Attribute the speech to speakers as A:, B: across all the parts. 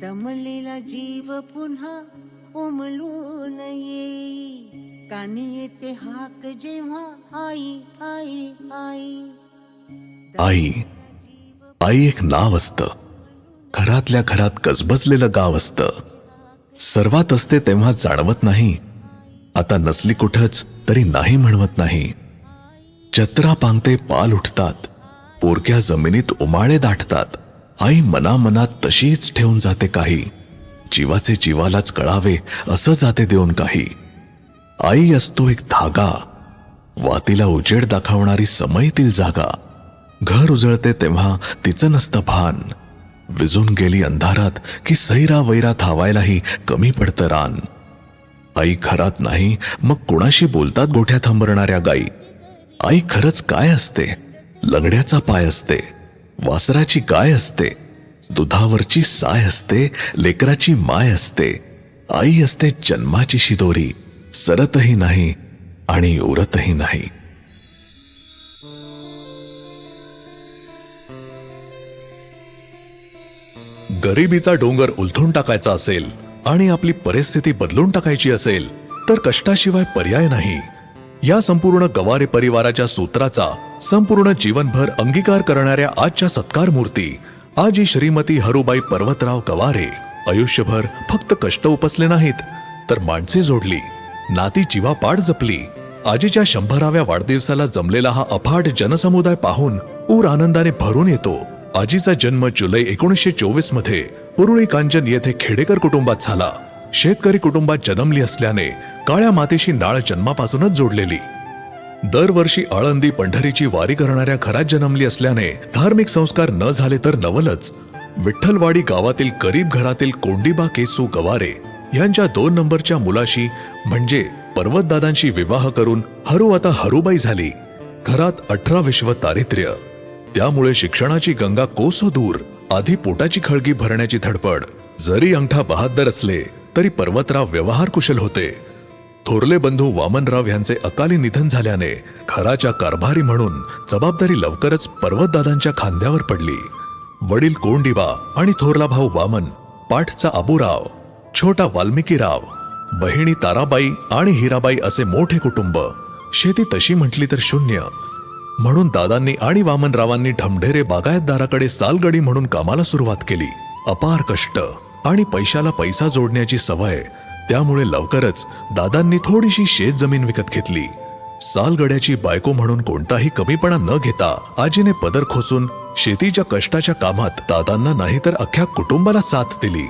A: दमलेला जीव पुन्हा उमलून येई कानी येते हाक जेव्हा आई आई आई.
B: आई आई एक नाव असतं. घरातल्या घरात गजबजलेलं गाव असतं. सर्वात असते तेव्हा जाणवत नाही. आता नसली कुठंच तरी नाही म्हणवत नाही. चत्रा पांगते पाल उठतात. पोरक्या जमिनीत उमाळे दाटतात. आई मनामनात तशीच ठेवून जाते काही. जीवाचे जीवालाच कळावे असं जाते देऊन काही. आई असतो एक धागा. वातीला उजेड दाखवणारी समयतील जागा. घर उजळते तेव्हा तिचं नसतं भान. विजून गेली अंधारात की सैरा वैरा धावायलाही कमी पडतं रान. आई खरात नाही मग कोणाशी बोलतात गोठ्या थांबरणाऱ्या गाई? आई खरंच काय असते? लंगड्याचा पाय असते. वासराची गाय असते दुधावरची साय असते लेकराची माय असते आई असते जन्माची शिदोरी सरतही नाही आणि उरतही नाही. गरिबीचा डोंगर उलथून टाकायचा असेल आणि आपली परिस्थिती बदलून टाकायची असेल तर कष्टाशिवाय पर्याय नाही. या संपूर्ण गवारे परिवाराच्या सूत्राचा संपूर्ण जीवनभर अंगीकार करणाऱ्या आजच्या सत्कार मूर्ती आजी श्रीमती हरुबाई पर्वतराव कवारे. आयुष्यभर फक्त कष्ट उपसले नाहीत तर माणसे जोडली नाती जीवापाड जपली. आजीच्या शंभराव्या वाढदिवसाला जमलेला हा अफाट जनसमुदाय पाहून ऊर आनंदाने भरून येतो. आजीचा जन्म जुलै एकोणीसशे चोवीसमध्ये पुरुळी कांचन येथे खेडेकर कुटुंबात झाला. शेतकरी कुटुंबात जन्मली असल्याने काळ्या मातीशी नाळ जन्मापासूनच जोडलेली. दरवर्षी आळंदी पंढरीची वारी करणाऱ्या घरात जन्मली असल्याने धार्मिक संस्कार न झाले तर नवलच. विठ्ठलवाडी गावातील गरीब घरातील कोंडीबा केसू गवारे यांच्या दोन नंबरच्या मुलाशी म्हणजे पर्वतदादांशी विवाह करून हरू आता हरुबाई झाली. घरात अठरा विश्व दारिद्र्य. त्यामुळे शिक्षणाची गंगा कोसो दूर आधी पोटाची खळगी भरण्याची धडपड. जरी अंगठा बहादर असले तरी पर्वतराव व्यवहार कुशल होते. थोरले बंधू वामनराव यांचे अकाली निधन झाल्याने घराच्या कारभारी म्हणून जबाबदारी लवकरच पर्वतदादांच्या खांद्यावर पडली. वडील कोंडिबा आणि थोरला भाऊ वामन पाठचा आबूराव छोटा वाल्मिकीराव बहिणी ताराबाई आणि हिराबाई असे मोठे कुटुंब. शेती तशी म्हटली तर शून्य. म्हणून दादांनी आणि वामनरावांनी ढमढेरे बागायतदाराकडे सालगडी म्हणून कामाला सुरुवात केली. अपार कष्ट आणि पैशाला पैसा जोडण्याची सवय त्यामुळे लवकरच दादांनी थोडीशी शेत जमीन विकत घेतली. सालगड्याची बायको म्हणून कोणताही कमीपणा न घेता आजीने पदर खोचून शेतीच्या कष्टाच्या कामात दादांना नाही तर अख्ख्या कुटुंबाला साथ दिली.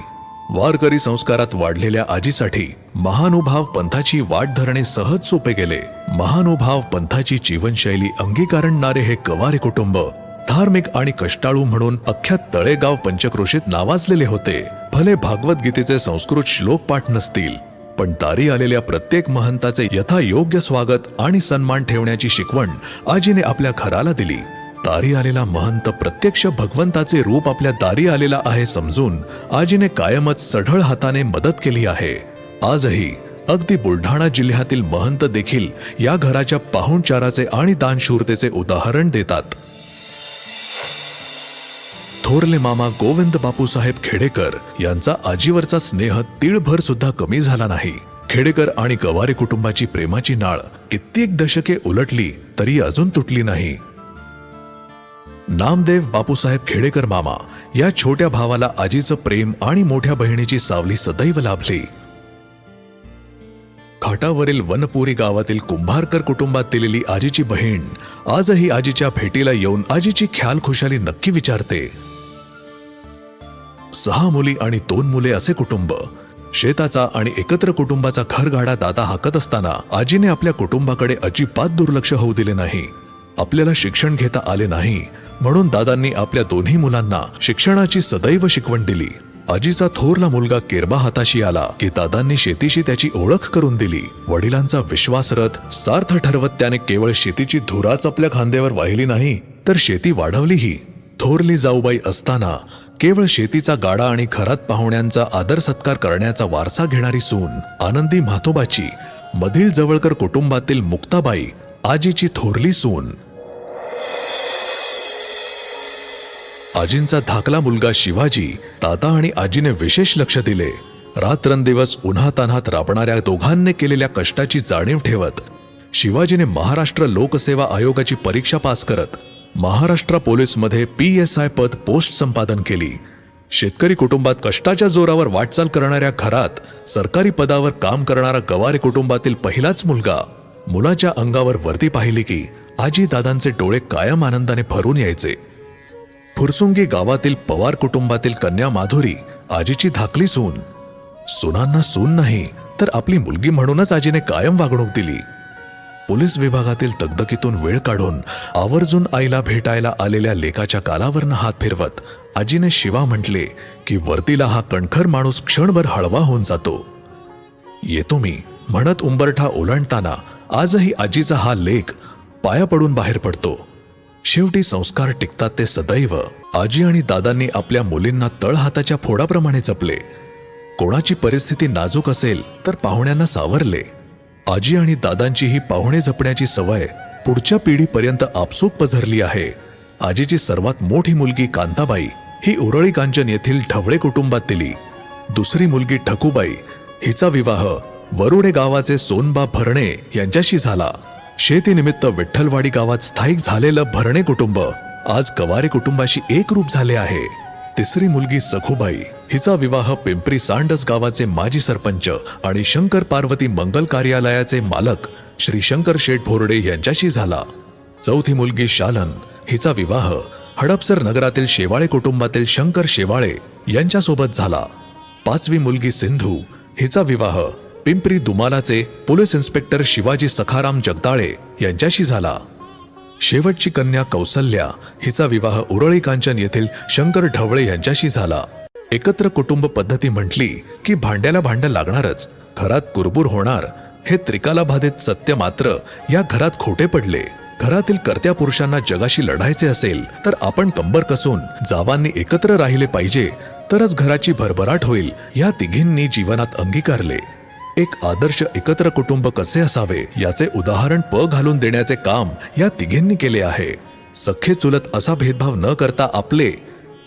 B: वारकरी संस्कारात वाढलेल्या आजीसाठी महानुभाव पंथाची वाट धरणे सहज सोपे गेले. महानुभाव पंथाची जीवनशैली अंगीकारणारे हे कवारे कुटुंब धार्मिक आणि कष्टाळू म्हणून अख्ख्या तळेगाव पंचक्रोशीत नावाजलेले होते. भले भागवत गीतेचे संस्कृत श्लोक पाठ नसतील पण दारी आलेल्या प्रत्येक महंताचे यथायोग्य स्वागत आणि सन्मान ठेवण्याची शिकवण आजीने आपल्या घराला दिली. दारी आलेला महंत प्रत्यक्ष भगवंताचे रूप आपल्या दारी आलेला आहे समजून आजीने कायमच सढळ हाताने मदत केली आहे. आजही अगदी बुलढाणा जिल्ह्यातील महंत देखील या घराच्या पाहुणचाराचे आणि दानशूरतेचे उदाहरण देतात. थोरले मामा गोविंद बापूसाहेब खेडेकर यांचा आजीवरचा स्नेह तीळभर सुद्धा कमी झाला नाही. खेडेकर आणि गवारे कुटुंबाची प्रेमाची नाळ कित्येक दशके उलटली तरी अजून तुटली नाही. नामदेव बापूसाहेब खेडेकर मामा या छोट्या भावाला आजीचं प्रेम आणि मोठ्या बहिणीची सावली सदैव लाभली. घाटावरील वनपुरी गावातील कुंभारकर कुटुंबात दिलेली आजीची बहीण आजही आजीच्या भेटीला येऊन आजीची ख्याल खुशाली नक्की विचारते. सहा मुली आणि दोन मुले असे कुटुंब. शेताचा आणि एकत्र कुटुंबाचा खरगाडा दादा हाकत असताना आजीने आपल्या कुटुंबाकडे अजिबात दुर्लक्ष होऊ दिले नाही. आपल्याला शिक्षण घेता आले नाही म्हणून दादांनी आपल्या दोन्ही मुलांना शिक्षणाची सदैव शिकवण दिली. आजीचा थोरला मुलगा केरबा हाताशी आला की दादांनी शेतीशी त्याची ओळख करून दिली. वडिलांचा विश्वासरथ सार्थ ठरवत त्याने केवळ शेतीची धुराच आपल्या खांद्यावर वाहिली नाही तर शेती वाढवलीही. थोरली जाऊबाई असताना केवळ शेतीचा गाडा आणि घरात पाहुण्यांचा आदर सत्कार करण्याचा वारसा घेणारी सून आनंदी म्हातोबाची मधील जवळकर कुटुंबातील मुक्ताबाई आजीची थोरली सून. आजींचा धाकला मुलगा शिवाजी दादा आणि आजीने विशेष लक्ष दिले. रात्रंदिवस उन्हातान्हात राबणाऱ्या दोघांनी केलेल्या कष्टाची जाणीव ठेवत शिवाजीने महाराष्ट्र लोकसेवा आयोगाची परीक्षा पास करत महाराष्ट्र पोलीसमध्ये पी एस आय पद पोस्ट संपादन केली. शेतकरी कुटुंबात कष्टाच्या जोरावर वाटचाल करणाऱ्या घरात सरकारी पदावर काम करणारा गवारे कुटुंबातील पहिलाच मुलगा. मुलाच्या अंगावर वर्दी पाहिली की आजी दादांचे डोळे कायम आनंदाने भरून यायचे. फुरसुंगी गावातील पवार कुटुंबातील कन्या माधुरी आजीची धाकली सून. सुनांना सून नाही तर आपली मुलगी म्हणूनच आजीने कायम वागणूक दिली. पोलीस विभागातील तगदकीतून वेळ काढून आवर्जून आईला भेटायला आलेल्या लेकाच्या कालावरनं हात फिरवत आजीने शिवा म्हटले की वर्तीला हा कणखर माणूस क्षणभर हळवा होऊन जातो. येतो मी म्हणत उंबरठा ओलांडताना आजही आजीचा हा लेख पाया पडून बाहेर पडतो. शेवटी संस्कार टिकतात ते सदैव. आजी आणि दादांनी आपल्या मुलींना तळहाताच्या फोडाप्रमाणे जपले. कोणाची परिस्थिती नाजूक असेल तर पाहुण्यांना सावरले. आजी आणि दादांची ही पाहुणे जपण्याची सवय पुढच्या पिढीपर्यंत आपसूक पसरली आहे. आजीची सर्वात मोठी मुलगी कांताबाई ही उरळी कांचन येथील ढवळे कुटुंबात दिली. दुसरी मुलगी ठकूबाई हिचा विवाह वरुडे गावाचे सोनबा भरणे यांच्याशी झाला. शेतीनिमित्त विठ्ठलवाडी गावात स्थायिक झालेलं भरणे कुटुंब आज गवारे कुटुंबाशी एक रूप झाले आहे. तिसरी मुलगी सखुबाई. हिचा विवाह पिंपरी सांडस गावाचे माजी सरपंच आणि शंकर पार्वती मंगल कार्यालयाचे मालक श्री शंकर शेठ भोरडे यांच्याशी झाला. चौथी मुलगी शालन हिचा विवाह हडपसर नगरातील शेवाळे कुटुंबातील शंकर शेवाळे यांच्यासोबत झाला. पाचवी मुलगी सिंधू हिचा विवाह पिंपरी दुमालाचे पोलीस इन्स्पेक्टर शिवाजी सखाराम जगदाळे यांच्याशी झाला. शेवटची कन्या कौसल्या हिचा विवाह उरळी कांचन येथील शंकर ढवळे यांच्याशी झाला. एकत्र कुटुंब पद्धती म्हटली की भांड्याला भांड लागणारच घरात कुरबूर होणार हे त्रिकालाबाधित सत्य मात्र या घरात खोटे पडले. घरातील कर्त्या पुरुषांना जगाशी लढायचे असेल तर आपण कंबर कसून जावांनी एकत्र राहिले पाहिजे तरच घराची भरभराट होईल या तिघींनी जीवनात अंगीकारले. एक आदर्श एकत्र कुटुंब कसे असावे याचे उदाहरण प घालून देण्याचे काम या तिघींनी केले आहे. सख्खे चुलत असा भेदभाव न करता आपले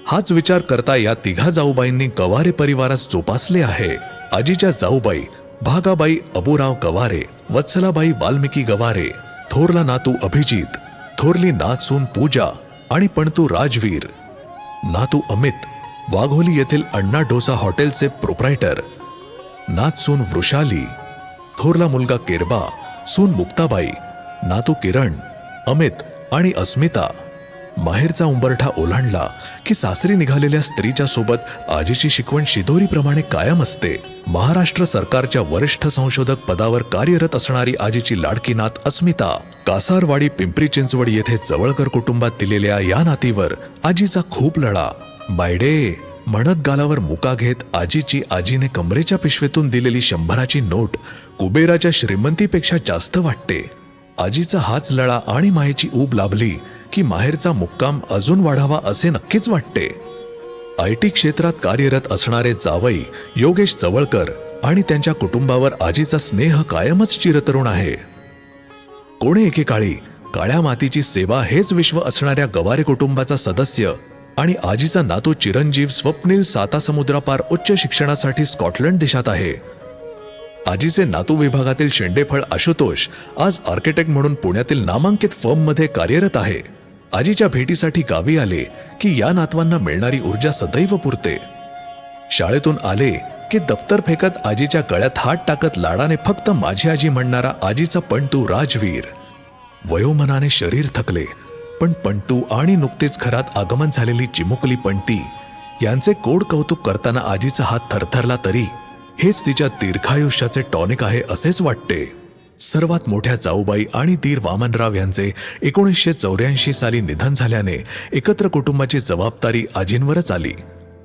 B: हाच विचार करता या तिघा जाऊबाईंनी गवारे परिवारास जोपासले आहे. आजीच्या जाऊबाई भागाबाई अबुराव गवारे वत्सलाबाई वाल्मिकी गवारे थोरला नातू अभिजित थोरली नाचसून पूजा आणि पणतू राजवीर. नातू अमित वाघोली येथील अण्णा डोसा हॉटेलचे प्रोप्रायटर. नात सून वृषाली थोरला मुलगा केरबा सून मुक्ताबाई नातू किरण अमित आणि अस्मिता माहेरचा उंबरठा ओलांडला की सासरी निघालेल्या स्त्रीच्या सोबत आजीची शिकवण शिदोरीप्रमाणे कायम असते. महाराष्ट्र सरकारच्या वरिष्ठ संशोधक पदावर कार्यरत असणारी आजीची लाडकी नात अस्मिता कासारवाडी पिंपरी चिंचवड येथे जवळकर कुटुंबात दिलेल्या या नातीवर आजीचा खूप लढा बायडे म्हणत गालावर मुका घेत आजीची आजीने कमरेच्या पिशवेतून दिलेली शंभराची नोट कुबेराच्या श्रीमंतीपेक्षा जास्त वाटते. आजीचा हाच लळा आणि मायेची ऊब लाभली की माहेरचा मुक्काम अजून वाढावा असे नक्कीच वाटते. आय टी क्षेत्रात कार्यरत असणारे जावई योगेश चवळकर आणि त्यांच्या कुटुंबावर आजीचा स्नेह कायमच चिरतरुण आहे. कोणे एकेकाळी काळ्या मातीची सेवा हेच विश्व असणाऱ्या गवारे कुटुंबाचा सदस्य आणि आजीचा नातू चिरंजीव स्वप्नील सातासमुद्रापार उच्च शिक्षणासाठी स्कॉटलंड देशात आहे. आजीचे नातू विभागातील शेंडेफळ आशुतोष आज आर्किटेक्ट म्हणून पुण्यातील नामांकित फर्ममध्ये कार्यरत आहे. आजीच्या भेटीसाठी गावी आले की या नातवांना मिळणारी ऊर्जा सदैव पुरते. शाळेतून आले की दप्तर फेकत आजीच्या गळ्यात हात टाकत लाडाने फक्त माझी आजी म्हणणारा आजीचा पंटू राजवीर. वयोमनाने शरीर थकले. पण पंटू आणि नुकतेच घरात आगमन झालेली चिमुकली पंटी यांचे कोड कौतुक करताना आजीचा हात थरथरला तरी हेच तिच्या दीर्घायुष्याचे टॉनिक आहे असेच वाटते. सर्वात मोठ्या जाऊबाई आणि दीर वामनराव यांचे एकोणीसशे चौऱ्याऐंशी साली निधन झाल्याने एकत्र कुटुंबाची जबाबदारी आजींवरच आली.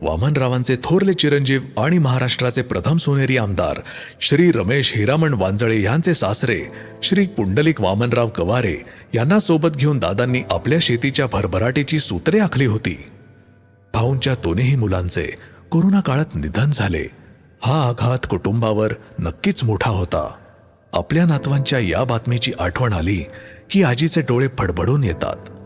B: वामनरावांचे थोरले चिरंजीव आणि महाराष्ट्राचे प्रथम सोनेरी आमदार श्री रमेश हिरामण वांजळे यांचे सासरे श्री पुंडलिक वामनराव गवारे यांना सोबत घेऊन दादांनी आपल्या शेतीच्या भरभराटीची सूत्रे आखली होती. भाऊंच्या दोन्ही मुलांचे कोरोना काळात निधन झाले. हा आघात कुटुंबावर नक्कीच मोठा होता. आपल्या नातवांच्या या बातमीची आठवण आली की आजीचे डोळे फडबडून येतात.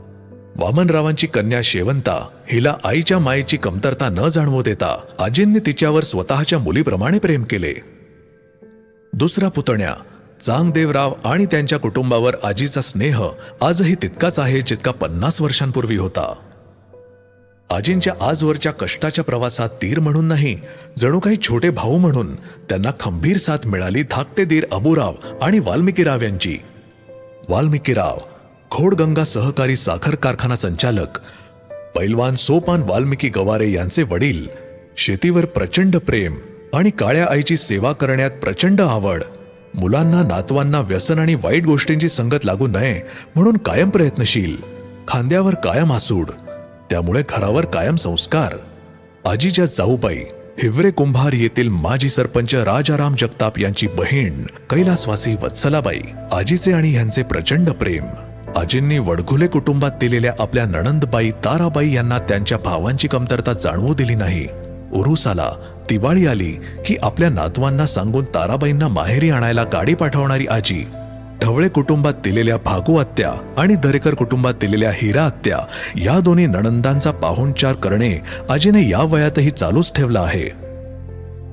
B: वामनरावांची कन्या शेवंता हिला आईच्या मायेची कमतरता न जाणवू देता आजींनी तिच्यावर स्वतःच्या मुलीप्रमाणे प्रेम केले. दुसरा पुतण्या चांगदेवराव आणि त्यांच्या कुटुंबावर आजीचा स्नेह आजही तितकाच आहे जितका पन्नास वर्षांपूर्वी होता. आजींच्या आजवरच्या कष्टाच्या प्रवासात तीर म्हणून नाही जणू काही छोटे भाऊ म्हणून त्यांना खंबीर साथ मिळाली धाकटे दीर अबुराव आणि वाल्मिकीराव यांची. वाल्मिकीराव खोडगंगा सहकारी साखर कारखाना संचालक पैलवान सोपान वाल्मिकी गवारे यांचे वडील शेतीवर प्रचंड प्रेम आणि काळ्या आईची सेवा करण्यात प्रचंड आवड. मुलांना नातवांना व्यसन आणि वाईट गोष्टींची संगत लागू नये म्हणून कायम प्रयत्नशील. खांद्यावर कायम आसूड. त्यामुळे घरावर कायम संस्कार. आजीच्या जाऊबाई हिवरे कुंभार येथील माजी सरपंच राजाराम जगताप यांची बहीण कैलासवासी वत्सलाबाई आजीचे आणि ह्यांचे प्रचंड प्रेम. आजींनी वडघुले कुटुंबात दिलेल्या आपल्या नणंदबाई ताराबाई यांना त्यांच्या भावांची कमतरता जाणवू दिली नाही. उरूस आला दिवाळी आली की आपल्या नातवांना सांगून ताराबाईंना माहेरी आणायला गाडी पाठवणारी आजी. ढवळे कुटुंबात दिलेल्या भागू आत्या आणि दरेकर कुटुंबात दिलेल्या हिरा आत्या या दोन्ही नणंदांचा पाहुणचार करणे आजीने या वयातही चालूच ठेवला आहे.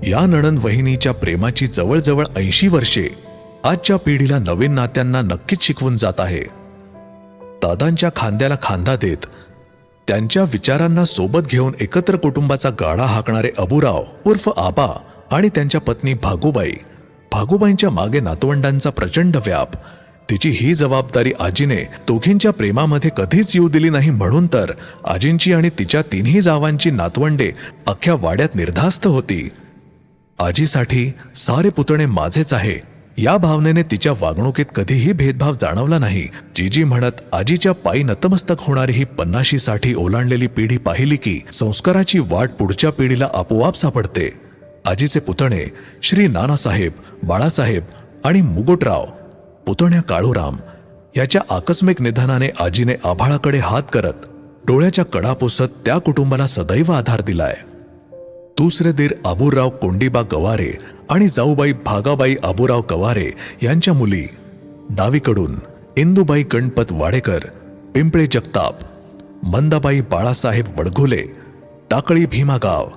B: या नणंद वहिनीच्या प्रेमाची जवळजवळ ऐंशी वर्षे आजच्या पिढीला नवीन नात्यांना नक्कीच शिकवून जात आहे. दादांच्या खांद्याला खांदा देत त्यांच्या विचारांना सोबत घेऊन एकत्र कुटुंबाचा गाडा हाकणारे अबुराव उर्फ आबा आणि त्यांच्या पत्नी भागुबाई भागुबाईंच्या मागे नातवंडांचा प्रचंड व्याप तिची ही जबाबदारी आजीने दोघींच्या प्रेमामध्ये कधीच येऊ दिली नाही म्हणून तर आजींची आणि तिच्या तिन्ही जावांची नातवंडे अख्ख्या वाड्यात निर्धास्त होती. आजीसाठी सारे पुतणे माझेच आहे या भावनेने तिच्या वागणुकीत कधीही भेदभाव जाणवला नाही. जीजी म्हणत आजीच्या पायी नतमस्तक होणारी ही पन्नाशीसाठी ओलांडलेली पिढी पाहिली की संस्काराची वाट पुढच्या पिढीला आपोआप सापडते. आजीचे पुतणे श्री नानासाहेब बाळासाहेब आणि मुगुटराव पुतण्या काळूराम याच्या आकस्मिक निधनाने आजीने आभाळाकडे हात करत डोळ्याच्या कडा पुसत त्या कुटुंबाला सदैव आधार दिलाय. दुसरे दीर आबूराव कोंडीबा गवारे आणि जाऊबाई भागाबाई आबूराव गवारे यांच्या मुली. डावीकडून इंदुबाई गणपत वाडेकर पिंपळे जगताप मंदाबाई बाळासाहेब वडघुले टाकळी भीमागाव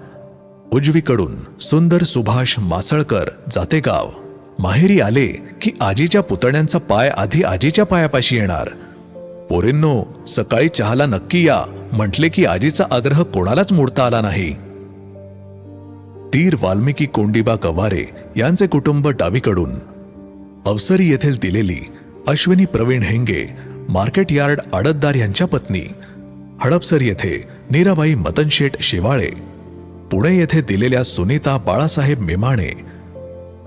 B: उजवीकडून सुंदर सुभाष मासळकर जातेगाव. माहेरी आले की आजीच्या पुतण्यांचा पाय आधी आजीच्या पायापाशी येणार. पोरींनो सकाळी चहाला नक्की या म्हटले की आजीचा आग्रह कोणालाच मोडता आला नाही. तीर वाल्मिकी कोंडीबा कवारे यांचे कुटुंब डावीकडून. अवसरी येथील दिलेली अश्विनी प्रवीण हेंगे मार्केट यार्ड आडतदार यांच्या पत्नी. हडपसर येथे नीराबाई मतनशेठ शेवाळे. पुणे येथे दिलेल्या सुनीता बाळासाहेब मेमाणे.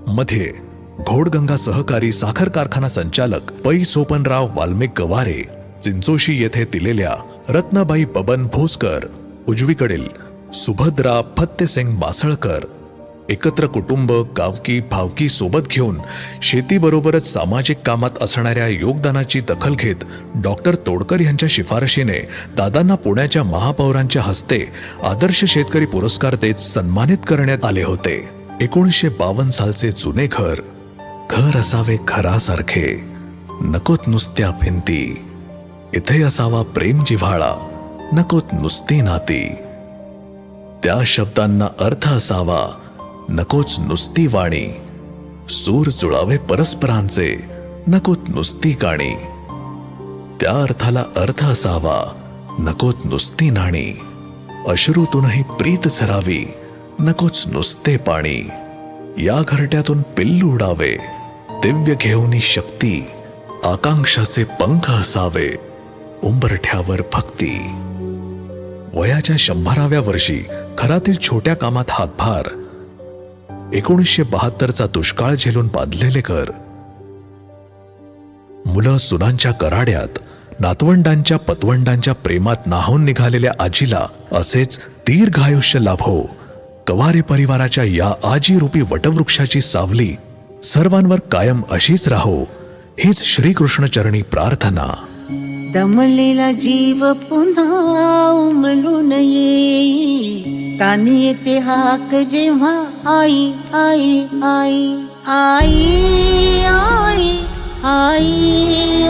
B: मध्ये घोडगंगा सहकारी साखर कारखाना संचालक पै सोपनराव वाल्मिक गवारे चिंचोशी येथे दिलेल्या रत्नाबाई बबन भोसकर. उजवीकडील सुभद्रा फत्तेसिंग बासळकर एकत्र कुटुंब गावकी भावकी सोबत घेऊन शेतीबरोबरच सामाजिक कामात असणाऱ्या योगदानाची दखल घेत डॉक्टर तोडकर यांच्या शिफारशीने दादांना पुण्याच्या महापौरांच्या हस्ते आदर्श शेतकरी पुरस्कार देत सन्मानित करण्यात आले होते. एकोणीसशे बावन्न सालचे जुने घर घर असावे घरासारखे नकोत नुसत्या भिंती इथे असावा प्रेम जिव्हाळा नकोत नुसती नाती. त्या शब्दांना अर्थ असावा. नकोच नुसती वाणी. सूर जुळावे परस्परांचे. नकोत नुसती गाणी. त्या अर्थाला अर्थ असावा. नकोत नुसती नाणी. अश्रूतूनही प्रीत झरावी. नकोच नुसते पाणी. या घरट्यातून पिल्लू उडावे. दिव्य घेऊनी शक्ती. आकांक्षाचे पंख असावे. उंबरठ्यावर भक्ती. वयाच्या शंभराव्या वर्षी घरातील छोट्या कामात हातभार. एकोणीसशे बहात्तरचा दुष्काळ झेलून बांधलेले घर. मुलं सुनांच्या कराड्यात नातवंडांच्या पतवंडांच्या प्रेमात नाहून निघालेल्या आजीला असेच दीर्घ आयुष्य लाभो. कवारे परिवाराच्या या आजी रूपी वटवृक्षाची सावली सर्वांवर कायम अशीच राहो. हीच श्रीकृष्णचरणी प्रार्थना.
A: दमलेला जीव पुन्हा न ये कानी येते हाक जेव्हा आई आई आई आई आई आई